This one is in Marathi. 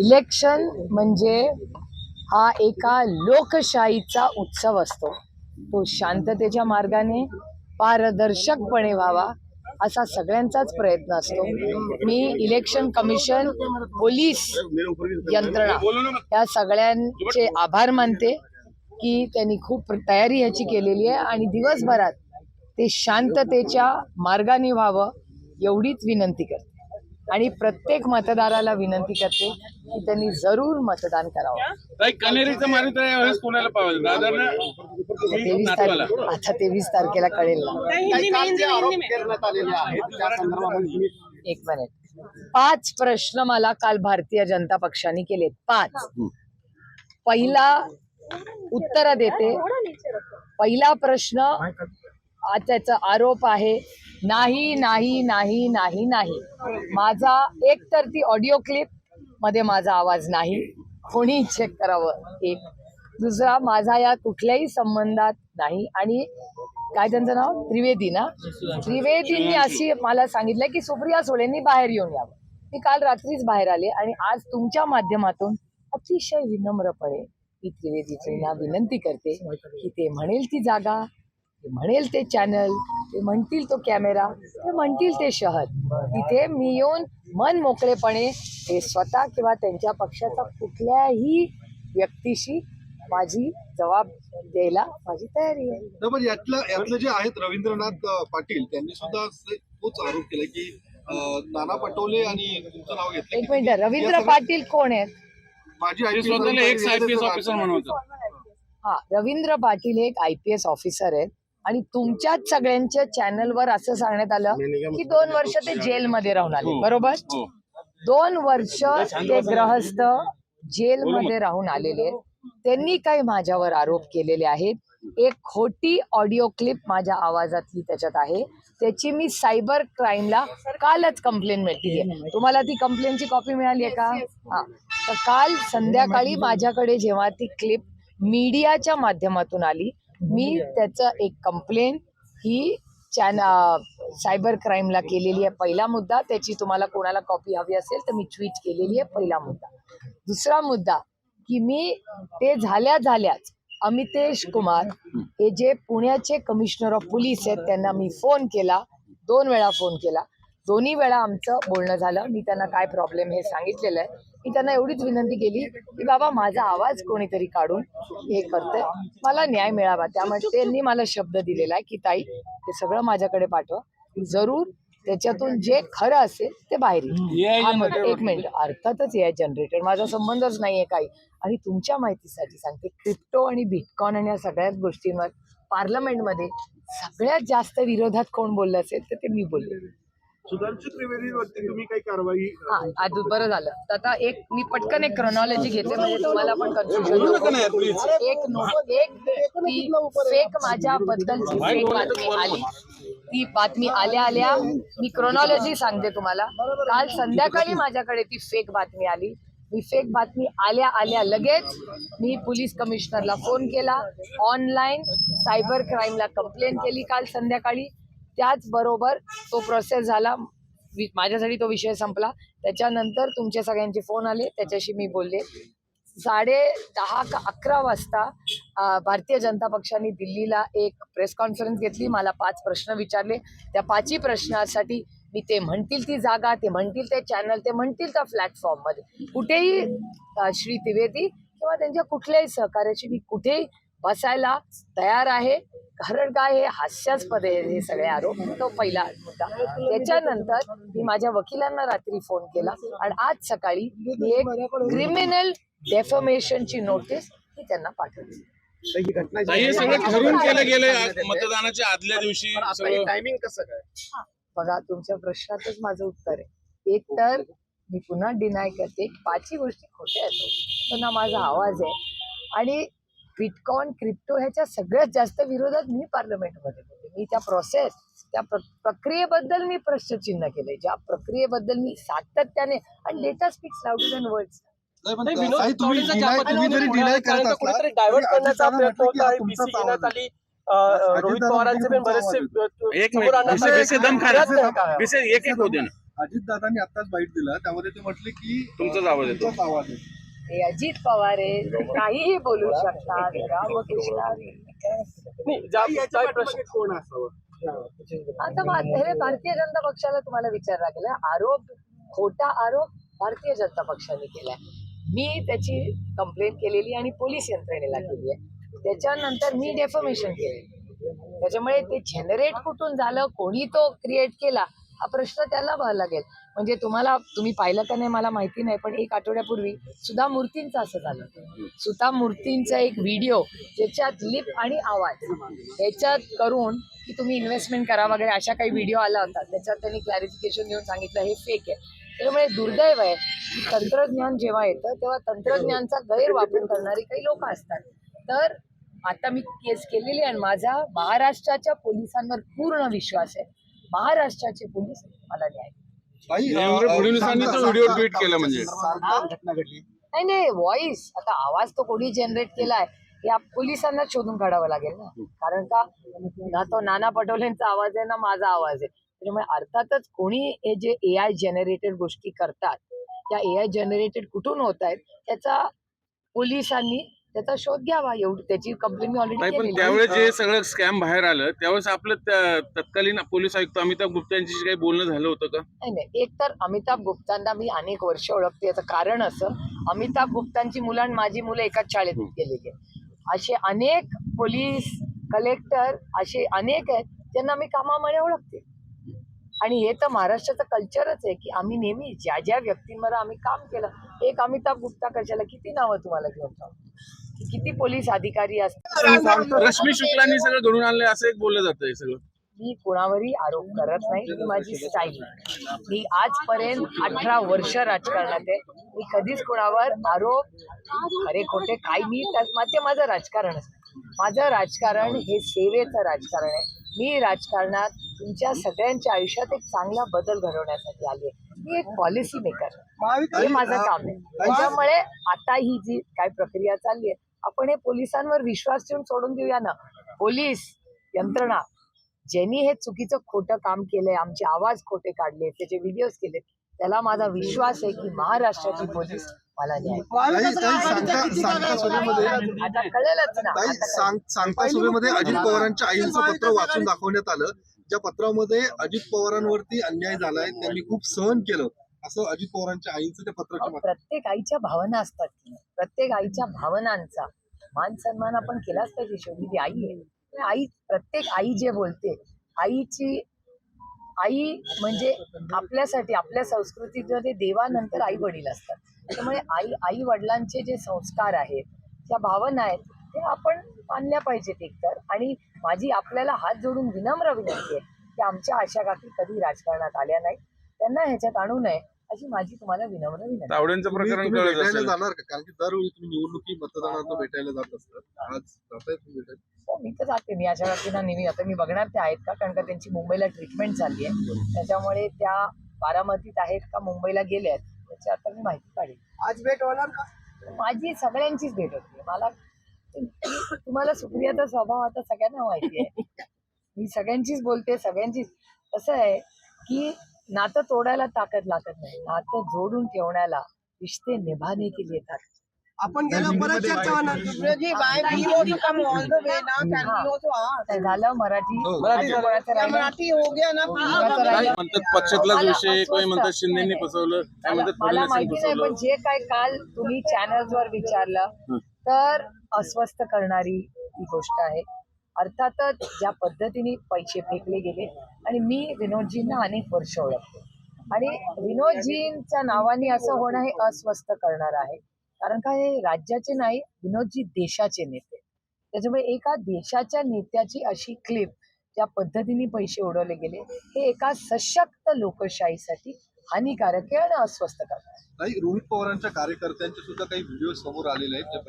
इलेक्शन म्हणजे हा एका लोकशाहीचा उत्सव असतो. तो शांततेच्या मार्गाने पारदर्शकपणे व्हावा असा सगळ्यांचाच प्रयत्न असतो. मी इलेक्शन कमिशन पोलीस यंत्रणा या सगळ्यांचे आभार मानते की त्यांनी खूप तयारी ह्याची केलेली आहे आणि दिवसभरात ते शांततेच्या मार्गाने व्हावं एवढीच विनंती करते. आणि प्रत्येक मतदाराला विनंती करते की त्यांनी जरूर मतदान करावं. कनेरीचं यावेळेस कोणाला तेवीस नातवाला. तारखे आता तेवीस तारखेला कळेल एक मिनिट पाच प्रश्न मला काल भारतीय जनता पक्षाने केलेत. पाच. पहिला उत्तर देते. पहिला प्रश्न त्याचा आरोप आहे. नाही नाही नाही नाही नाही. माझा एक तर ती ऑडिओ क्लिपमध्ये माझा आवाज नाही. कोणी चेक करावं? एक. दुसरा माझा या कुठल्याही संबंधात नाही. आणि काय त्यांचं नाव? त्रिवेदी ना? त्रिवेदींनी अशी मला सांगितलं की सुप्रिया सुळेंनी बाहेर येऊन यावं. मी काल रात्रीच बाहेर आले आणि आज तुमच्या माध्यमातून अतिशय विनम्रपणे मी त्रिवेदीची विनंती करते की ते म्हणेल ती जागा. ते म्हणेल ते चॅनल ते म्हणतील तो कॅमेरा ते म्हणतील ते शहर. तिथे मी येऊन मन मोकळेपणे ते स्वतः किंवा त्यांच्या पक्षाचा कुठल्याही व्यक्तीशी माझी जबाब द्यायला माझी तयारी आहे. नाही, पण यातलं यातले जे आहेत रवींद्रनाथ अं, पाटील त्यांनी सुद्धा असे तोच आरोप केला की अं, नाना पटोले आणि तुमचं नाव घेतलं एक मिनिट रवींद्र पाटील कोण आहेत? माझी ते IPS स्वतःला एक्स आय पी एस अधिकारी ऑफिसर म्हणवतात हा रवींद्र पाटील हे एक आय पी एस ऑफिसर आहेत. आणि तुमच्याच सगळ्यांच्या चॅनलवर असं सांगण्यात आलं की दोन वर्ष ते जेलमध्ये राहून आले हो. बरोबर? हो. दोन वर्ष ते ग्रहस्थ जेलमध्ये राहून आलेले आहेत. त्यांनी काही माझ्यावर आरोप केलेले आहेत. एक खोटी ऑडिओ क्लिप माझ्या आवाजातली त्याच्यात आहे. त्याची मी सायबर क्राईमला कालच कंप्लेन मिळते तुम्हाला ती कंप्लेनची कॉपी मिळाली आहे का? हा. तर काल संध्याकाळी माझ्याकडे जेव्हा ती क्लिप मीडियाच्या माध्यमातून आली मी त्याचं एक कंप्लेन ही चॅन सायबर क्राईमला केलेली आहे. पहिला मुद्दा त्याची तुम्हाला कोणाला कॉपी हवी असेल तर मी ट्विट केलेली आहे. पहिला मुद्दा. दुसरा मुद्दा की मी ते झाल्या झाल्याच अमितेश कुमार हे जे पुण्याचे कमिशनर ऑफ पोलीस आहेत त्यांना मी फोन केला दोन वेळा फोन केला. दोन्ही वेळा आमचं बोलणं झालं. मी त्यांना काय प्रॉब्लेम हे सांगितलेलं आहे. मी त्यांना एवढीच विनंती केली की बाबा माझा आवाज कोणीतरी काढून हे करतंय. मला न्याय मिळावा. त्यामुळे त्यांनी मला शब्द दिलेला आहे की ताई ते सगळं माझ्याकडे पाठवा. जरूर त्याच्यातून जे खरं असेल ते बाहेर येईल. एक मिनिट. अर्थातच ए जनरेटेड माझा संबंधच नाहीये काही. आणि तुमच्या माहितीसाठी सांगते क्रिप्टो आणि बिटकॉइन आणि या सगळ्याच गोष्टींवर पार्लमेंटमध्ये सगळ्यात जास्त विरोधात कोण बोललं असेल तर ते मी बोलले. सुधांशु त्रिवेदीवरती तुम्ही काही कारवाई हा आज बरं झालं. तर आता एक मी पटकन एक क्रोनॉलॉजी घेते म्हणजे तुम्हाला पण कन्फ्युजन एक नो एक ती फेक माझ्याबद्दलची फेक बातमी आली. ती बातमी आल्या आल्या. मी क्रोनॉलॉजी सांगते तुम्हाला. काल संध्याकाळी माझ्याकडे ती फेक बातमी आली. मी फेक बातमी आल्या आल्या लगेच मी पोलीस कमिशनरला फोन केला. ऑनलाईन सायबर क्राईमला कंप्लेंट केली काल संध्याकाळी. त्याचबरोबर तो प्रोसेस झाला. वि- माझ्यासाठी तो विषय संपला. त्याच्यानंतर तुमचे सगळ्यांचे फोन आले. त्याच्याशी मी बोलले. साडे दहा का अकरा वाजता भारतीय जनता पक्षाने दिल्लीला एक प्रेस कॉन्फरन्स घेतली. मला पाच प्रश्न विचारले. त्या पाचही प्रश्नासाठी मी ते म्हणतील ती जागा ते म्हणतील ते चॅनल ते म्हणतील त्या प्लॅटफॉर्ममध्ये कुठेही श्री त्रिवेदी किंवा त्यांच्या कुठल्याही सहकार्याची मी कुठेही बसायला तयार आहे. कारण काय हे हास्यास्पद आहे हे सगळे आरोप. तो पहिला मुद्दा. त्याच्यानंतर मी माझ्या वकिलांना रात्री फोन केला. आणि आज सकाळी मी एक क्रिमिनल डेफॉमेशनची नोटीस मी त्यांना पाठवली. मतदानाच्या आदल्या दिवशी टायमिंग कसं काय? बघा तुमच्या प्रश्नातच माझं उत्तर आहे. एक तर मी पुन्हा डिनाय करते. पाचही गोष्टी खोट्या आहेत. पण ना माझा आवाज आहे. आणि बिटकॉइन क्रिप्टो ह्याच्या सगळ्यात जास्त विरोधात मी पार्लमेंटमध्ये होते. मी त्या प्रोसेस त्या प्र प्रक्रियेबद्दल मी प्रश्नचिन्ह केले ज्या प्रक्रियेबद्दल मी सातत्याने आणि data speaks louder than words divert तरी करण्याचा प्रयत्न होता बीसी घेण्यात. आली रोहित पवारांचे पण बरेचसे विषय एक एक होते अजितदादांनी आताच बाईट दिला. त्यामध्ये ते म्हटले की तुमचाच आवाज येतो. तुमचाच आवाज आहे हे अजित पवार आहे काहीही बोलू शकतात. रामकृष्ण. कोण असावं? आता हे भारतीय जनता पक्षाला तुम्हाला विचार लागेल आरोप खोटा आरोप भारतीय जनता पक्षाने केलाय. मी त्याची कंप्लेंट केलेली आणि पोलीस यंत्रणेला केली आहे त्याच्यानंतर मी डेफॉमेशन केले. त्याच्यामुळे ते जनरेट कुठून झालं कोणी तो क्रिएट केला हा प्रश्न त्याला व्हावा लागेल. म्हणजे तुम्हाला तुम्ही पाहिलं का नाही मला माहिती नाही पण एक आठवड्यापूर्वी सुधा मूर्तींचं असं झालं सुधा मूर्तींचा एक व्हिडिओ ज्याच्यात लिप आणि आवाज याच्यात करून की तुम्ही इन्व्हेस्टमेंट करा वगैरे अशा काही व्हिडिओ आला होता. त्याच्यात त्यांनी क्लॅरिफिकेशन देऊन सांगितलं हे फेक आहे. त्यामुळे दुर्दैव आहे की तंत्रज्ञान जेव्हा येतं तेव्हा तंत्रज्ञानचा गैरवापर करणारी काही लोक असतात. तर आता मी केस केलेली आहे आणि माझा महाराष्ट्राच्या पोलिसांवर पूर्ण विश्वास आहे. महाराष्ट्राचे पोलीस मला न्याय देवेंद्र अ, फडणवीसांनी तो सांगता- व्हिडिओ ट्विट केला म्हणजे. सारखी घटना घडली. नाही नाही व्हॉइस आता आवाज तो कोणी जनरेट केलाय हे आप- पोलिसांनाच शोधून काढावं लागेल ना. कारण का ना तो नाना पटोलेंचा आवाज आहे ना माझा आवाज आहे. त्याच्यामुळे अर्थातच कोणी हे जे ए आय जनरेटेड गोष्टी करतात त्या ए आय जनरेटेड कुठून होत आहेत त्याचा पोलिसांनी त्याचा शोध घ्यावा एवढी त्याची कंप्लेंट मी नाही पण ऑलरेडी त्यावेळेस जे सगळं स्कॅम बाहेर आलं त्यावेळेस आपलं त्या- तत्कालीन पोलीस आयुक्त अमिताभ गुप्ता यांच्याशी काही बोलणं झालं होतं का? नाही नाही एक तर अमिताभ गुप्तांना मी अनेक वर्ष ओळखते. याचं कारण असं अमिताभ गुप्तांची मुलं आणि माझी मुलं एकाच शाळेत गेलेली आहेत. असे अनेक पोलीस कलेक्टर असे अनेक आहेत ज्यांना मी कामामुळे ओळखते. आणि हे तर महाराष्ट्राचं कल्चरच आहे की आम्ही नेहमी ज्या ज्या व्यक्तींवर आम्ही काम केलं एक अमिताभ गुप्ता कशाला किती नावं तुम्हाला घेऊन जाऊ? किती पोलीस अधिकारी असतात? रश्मी शुक्लांनी सगळं घडून आणलंय असं एक बोललं जातं हे सगळं. मी कोणावरही आरोप करत नाही ही माझी स्टाईल. मी आजपर्यंत अठरा वर्ष राजकारणात आहे. मी कधीच कोणावर आरोप खरे खोटे काही मी त्या- ते माझं राजकारण असतं माझं राजकारण हे सेवेचं राजकारण आहे. मी राजकारणात तुमच्या सगळ्यांच्या आयुष्यात एक चांगला बदल घडवण्यासाठी आली आहे. मी एक पॉलिसी मेकर हे माझं काम आहे. त्याच्यामुळे आता ही जी काय प्रक्रिया चालली आहे आपण हे पोलिसांवर विश्वास ठेवून सोडून देऊया ना. पोलीस यंत्रणा. ज्यांनी हे चुकीचं खोटं काम केलंय आमचे आवाज खोटे काढले त्याचे व्हिडिओज केले त्याला माझा विश्वास आहे की महाराष्ट्राची पोलीस मला न्याय आता कळेलच ना ताई आता कळेल. सांग सांगता सभेमध्ये अजित पवारांच्या आईचं पत्र वाचून दाखवण्यात आलं. ज्या पत्रामध्ये अजित पवारांवरती अन्याय झालाय त्यांनी खूप सहन केलं. असं अजित पवारांच्या आईचं त्या पत्राच्या माध्यमातून प्रत्येक आईच्या भावना असतात? प्रत्येक आईच्या भावनांचा मान सन्मान आपण केलाच पाहिजे शेवटी ती आई आहे. आई प्रत्येक आई जे बोलते आईची आई म्हणजे आपल्यासाठी आपल्या संस्कृतीमध्ये देवानंतर आई वडील असतात. त्यामुळे आई आई वडिलांचे जे संस्कार आहेत ज्या भावना आहेत ते आपण मानल्या पाहिजेत एकतर. आणि माझी आपल्याला हात जोडून विनम्र विनंती आहे की आमच्या आशा काकी कधी राजकारणात आल्या नाही त्यांना ह्याच्यात आणू नये. अशी माझी तुम्हाला विनम्र विनंती. तावड्यांचं प्रकरण तुम्ही कळत भेटायला असेल. जाणार का? कारण की दरवेळी तुम्ही निवडणुकी भेटायला जात असतात. आज जाताय तुम्ही भेटायला? हो मी तर जाते. मी अशा व्यक्तींना नेहमी आता मी बघणार ते आहेत का? कारण का त्यांची मुंबईला ट्रीटमेंट चालली आहे. त्याच्यामुळे त्या बारामतीत आहेत का मुंबईला गेल्या आहेत त्याची आता मी माहिती काढेल आज भेट होणार का? माझी सगळ्यांचीच भेट होती. मला तुम्हाला सुप्रियाचा स्वभाव आता सगळ्यांना माहिती आहे. मी सगळ्यांचीच बोलते सगळ्यांचीच. कसं आहे की नातं तोडायला ताकद लागत नाही. नातं जोडून ठेवण्याला रिश्ते निभाने के लिए ताकद आपण गेलो परत चर्चा होणार. जी by we also come all the way ना? कॅन वी ऑल्सो आता झालं मराठी. हो. मराठी हो गया ना? काही राहिलं. म्हणतात पक्षातलाच मला विषय काही म्हणतात शिंदेनी नाही, फसवलं काय मला म्हणतात मला फडणवीसांनी माहिती नाही पण जे काय काल तुम्ही चॅनल्सवर विचारलं तर अस्वस्थ करणारी ही गोष्ट आहे. अर्थातच ज्या पद्धतीने पैसे फेकले गेले आणि मी विनोदजींना अनेक वर्ष ओळखते. आणि विनोदजींच्या नावाने असं होणं हे अस्वस्थ करणार आहे. कारण का हे राज्याचे नाही विनोदजी देशाचे नेते. त्याच्यामुळे एका देशाच्या नेत्याची अशी क्लिप ज्या पद्धतीने पैसे उडवले गेले हे एका सशक्त लोकशाहीसाठी हानिकारक आहे आणि अस्वस्थ करणार नाही रोहित पवारांच्या कार्यकर्त्यांचे सुद्धा काही व्हिडिओ समोर आलेले आहेत